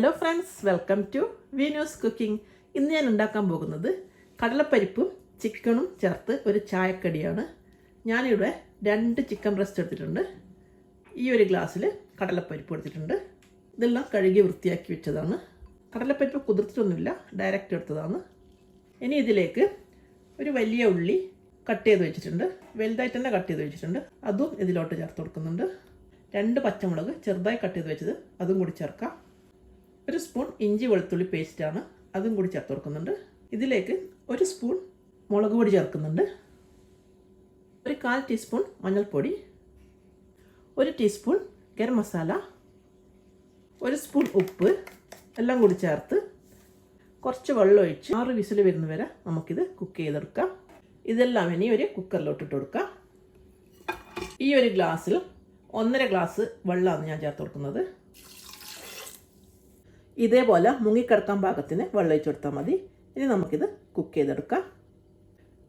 Hello friends welcome to വീനൂസ് cooking ഇന്ന് ഞാൻ ഉണ്ടാക്കാൻ പോകുന്നത് കടലപ്പരിപ്പും ചിക്കനും ചേർത്ത് ഒരു ചായക്കടിയാണ്. ഞാനിവിടെ രണ്ട് ചിക്കൻ ബ്രസ്റ്റ് എടുത്തിട്ടുണ്ട്. ഈ ഒരു ഗ്ലാസ്സിൽ കടലപ്പരിപ്പ് എടുത്തിട്ടുണ്ട്. ഇതെല്ലാം കഴുകി വൃത്തിയാക്കി വെച്ചതാണ്. കടലപ്പരിപ്പ് കുതിർത്തിട്ടൊന്നുമില്ല ഡയറക്റ്റ് എടുത്തതാണ്. ഇനി ഇതിലേക്ക് ഒരു വലിയ ഉള്ളി കട്ട് ചെയ്ത് വെച്ചിട്ടുണ്ട്. വലുതായിട്ട് തന്നെ കട്ട് ചെയ്ത് വെച്ചിട്ടുണ്ട്. അതും ഇതിലോട്ട് ചേർത്ത് കൊടുക്കുന്നുണ്ട്. രണ്ട് പച്ചമുളക് ചെറുതായി കട്ട് ചെയ്ത് വെച്ചത് അതും കൂടി ചേർക്കാം. ഒരു സ്പൂൺ ഇഞ്ചി വെളുത്തുള്ളി പേസ്റ്റാണ് അതും കൂടി ചേർത്ത് കൊടുക്കുന്നുണ്ട്. ഇതിലേക്ക് ഒരു സ്പൂൺ മുളക് പൊടി ചേർക്കുന്നുണ്ട്. ഒരു കാൽ ടീസ്പൂൺ മഞ്ഞൾപ്പൊടി. ഒരു ടീസ്പൂൺ ഗരം മസാല. ഒരു സ്പൂൺ ഉപ്പ്. എല്ലാം കൂടി ചേർത്ത് കുറച്ച് വെള്ളം ഒഴിച്ച് ആറ് വിസിൽ വരുന്ന വരെ നമുക്കിത് കുക്ക് ചെയ്തെടുക്കാം. ഇതെല്ലാം ഇനി ഒരു കുക്കറിലോട്ട് ഇട്ട് കൊടുക്കാം. ഈ ഒരു ഗ്ലാസ്സിൽ ഒന്നര ഗ്ലാസ് വെള്ളമാണ് ഞാൻ ചേർത്ത് കൊടുക്കുന്നത്. ഇതേപോലെ മുങ്ങിക്കിടക്കാൻ പാകത്തിന് വെള്ളം കൊടുത്താൽ മതി. ഇനി നമുക്കിത് കുക്ക് ചെയ്തെടുക്കാം.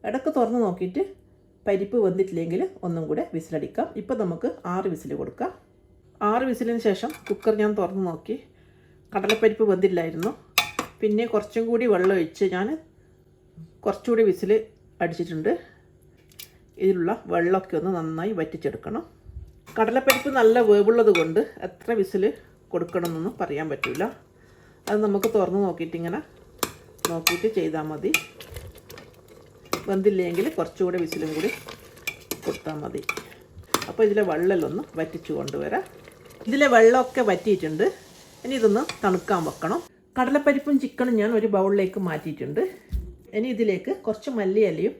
ഇടയ്ക്ക് തുറന്ന് നോക്കിയിട്ട് പരിപ്പ് വന്നിട്ടില്ലെങ്കിൽ ഒന്നും കൂടെ വിസിലടിക്കാം. ഇപ്പം നമുക്ക് ആറ് വിസിൽ കൊടുക്കാം. ആറ് വിസിലിന് ശേഷം കുക്കർ ഞാൻ തുറന്ന് നോക്കി. കടലപ്പരിപ്പ് വന്നില്ലായിരുന്നു പിന്നെ കുറച്ചും കൂടി വെള്ളം ഒഴിച്ച് ഞാൻ കുറച്ചുകൂടി വിസിൽ അടിച്ചിട്ടുണ്ട്. ഇതിലുള്ള വെള്ളമൊക്കെ ഒന്ന് നന്നായി വറ്റിച്ചെടുക്കണം. കടലപ്പരിപ്പ് നല്ല വേവുള്ളത് കൊണ്ട് എത്ര വിസിൽ കൊടുക്കണമെന്നൊന്നും പറയാൻ പറ്റില്ല അത് നമുക്ക് തുറന്ന് നോക്കിയിട്ട് ഇങ്ങനെ നോക്കിയിട്ട് ചെയ്താൽ മതി. വെന്തില്ലെങ്കിൽ കുറച്ചുകൂടെ വിസിലും കൂടി കൊടുത്താൽ മതി. അപ്പോൾ ഇതിലെ വെള്ളമെല്ലാം ഒന്ന് വറ്റിച്ച് കൊണ്ടുവരാം. ഇതിലെ വെള്ളമൊക്കെ വറ്റിയിട്ടുണ്ട്. ഇനി ഇതൊന്ന് തണുക്കാൻ വെക്കണം. കടലപ്പരിപ്പും ചിക്കനും ഞാൻ ഒരു ബൗളിലേക്ക് മാറ്റിയിട്ടുണ്ട്. ഇനി ഇതിലേക്ക് കുറച്ച് മല്ലിയിലയും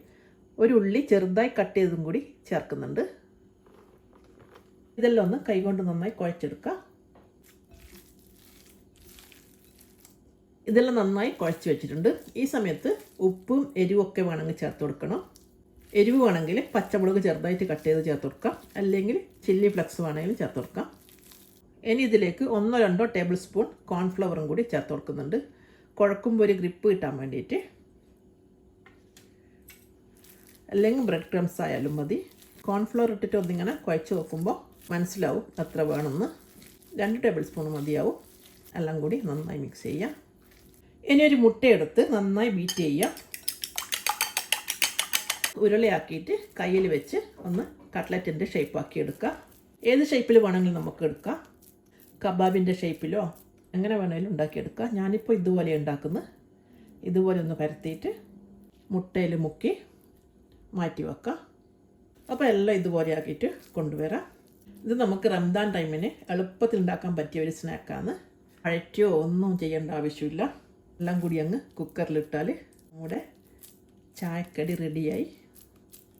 ഒരു ഉള്ളി ചെറുതായി കട്ട് ചെയ്തതും കൂടി ചേർക്കുന്നുണ്ട്. ഇതെല്ലാം ഒന്ന് കൈകൊണ്ട് നന്നായി കുഴച്ചെടുക്കുക ഇതെല്ലാം നന്നായി കുഴച്ച് വെച്ചിട്ടുണ്ട്. ഈ സമയത്ത് ഉപ്പും എരിവും ഒക്കെ വേണമെങ്കിൽ ചേർത്ത് കൊടുക്കണം. എരിവ് വേണമെങ്കിൽ പച്ചമുളക് ചെറുതായിട്ട് കട്ട് ചെയ്ത് ചേർത്ത് കൊടുക്കാം. അല്ലെങ്കിൽ ചില്ലി ഫ്ലക്സ് വേണമെങ്കിലും ചേർത്ത് കൊടുക്കാം. ഇനി ഇതിലേക്ക് ഒന്നോ രണ്ടോ ടേബിൾ സ്പൂൺ കോൺഫ്ലവറും കൂടി ചേർത്ത് കൊടുക്കുന്നുണ്ട്. കുഴക്കുമ്പോൾ ഒരു ഗ്രിപ്പ് കിട്ടാൻ വേണ്ടിയിട്ട്. അല്ലെങ്കിൽ ബ്രെഡ് ക്രംസ് ആയാലും മതി. കോൺഫ്ലവർ ഇട്ടിട്ട് ഒന്നിങ്ങനെ കുഴച്ച് നോക്കുമ്പോൾ മനസ്സിലാവും എത്ര വേണമെന്ന്. രണ്ട് ടേബിൾ സ്പൂൺ മതിയാവും. എല്ലാം കൂടി നന്നായി മിക്സ് ചെയ്യാം. ഇനി ഒരു മുട്ടയെടുത്ത് നന്നായി ബീറ്റ് ചെയ്യാം ഉരുളയാക്കിയിട്ട് കയ്യിൽ വെച്ച് ഒന്ന് കട്ട്ലറ്റിന്റെ ഷേപ്പാക്കി എടുക്കാം ഏത് ഷേപ്പിൽ വേണമെങ്കിലും നമുക്ക് എടുക്കാം. കബാബിന്റെ ഷേപ്പിലോ എങ്ങനെ വേണമെങ്കിലും ഉണ്ടാക്കിയെടുക്കാം ഞാനിപ്പോൾ ഇതുപോലെ ഉണ്ടാക്കുന്നു ഇതുപോലെ ഒന്ന് പരത്തിയിട്ട് മുട്ടയിൽ മുക്കി മാറ്റി വെക്കാം. അപ്പോൾ എല്ലാം ഇതുപോലെ ആക്കിയിട്ട് കൊണ്ടുവരാം. ഇത് നമുക്ക് റംദാൻ ടൈമിന് എളുപ്പത്തിൽ ഉണ്ടാക്കാൻ പറ്റിയ ഒരു സ്നാക്കാണ് അഴറ്റിയോ ഒന്നും ചെയ്യേണ്ട ആവശ്യമില്ല. എല്ലാം കൂടി അങ്ങ് കുക്കറിലിട്ടാൽ നമ്മുടെ ചായക്കടി റെഡിയായി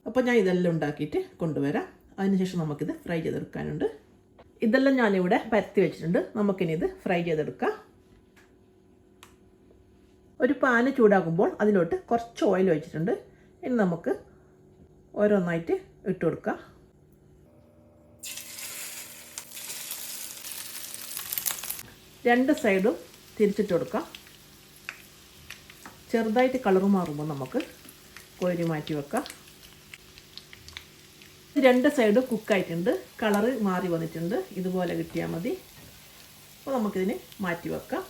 അപ്പോൾ ഞാൻ ഇതെല്ലാം ഉണ്ടാക്കിയിട്ട് കൊണ്ടുവരാം. അതിനുശേഷം നമുക്കിത് ഫ്രൈ ചെയ്തെടുക്കാനുണ്ട്. ഇതെല്ലാം ഞാനിവിടെ പരത്തി വെച്ചിട്ടുണ്ട്. നമുക്കിനി ഇത് ഫ്രൈ ചെയ്തെടുക്കാം. ഒരു പാന് ചൂടാകുമ്പോൾ അതിലോട്ട് കുറച്ച് ഓയിൽ വെച്ചിട്ടുണ്ട് ഇനി നമുക്ക് ഓരോന്നായിട്ട് ഇട്ട് കൊടുക്കാം. രണ്ട് സൈഡും തിരിച്ചിട്ട് കൊടുക്കാം. ചെറുതായിട്ട് കളർ മാറുമ്പോൾ നമുക്ക് കോരി മാറ്റി വെക്കാം. രണ്ട് സൈഡ് കുക്കായിട്ടുണ്ട്. കളറ് മാറി വന്നിട്ടുണ്ട്. ഇതുപോലെ കിട്ടിയാൽ മതി. അപ്പോൾ നമുക്കിതിന് മാറ്റി വെക്കാം.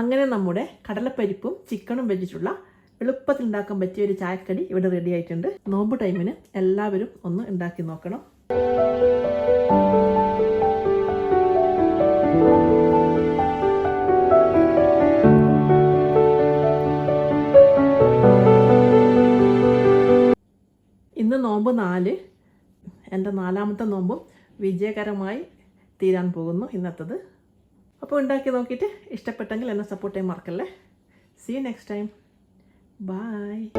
അങ്ങനെ നമ്മുടെ കടലപ്പരിപ്പും ചിക്കനും വെച്ചിട്ടുള്ള എളുപ്പത്തിൽ ഉണ്ടാക്കാൻ പറ്റിയ ഒരു ചായക്കടി ഇവിടെ റെഡി ആയിട്ടുണ്ട്. നോമ്പ് ടൈമിന് എല്ലാവരും ഒന്ന് ഉണ്ടാക്കി നോക്കണം. ഇന്ന് നോമ്പ് നാല്. എന്റെ നാലാമത്തെ നോമ്പും വിജയകരമായി തീരാൻ പോകുന്നു ഇന്നത്തത്. അപ്പോൾ ഉണ്ടാക്കി നോക്കിയിട്ട് ഇഷ്ടപ്പെട്ടെങ്കിൽ എന്നെ സപ്പോർട്ട് ചെയ്യാൻ മറക്കല്ലേ? See next time Bye.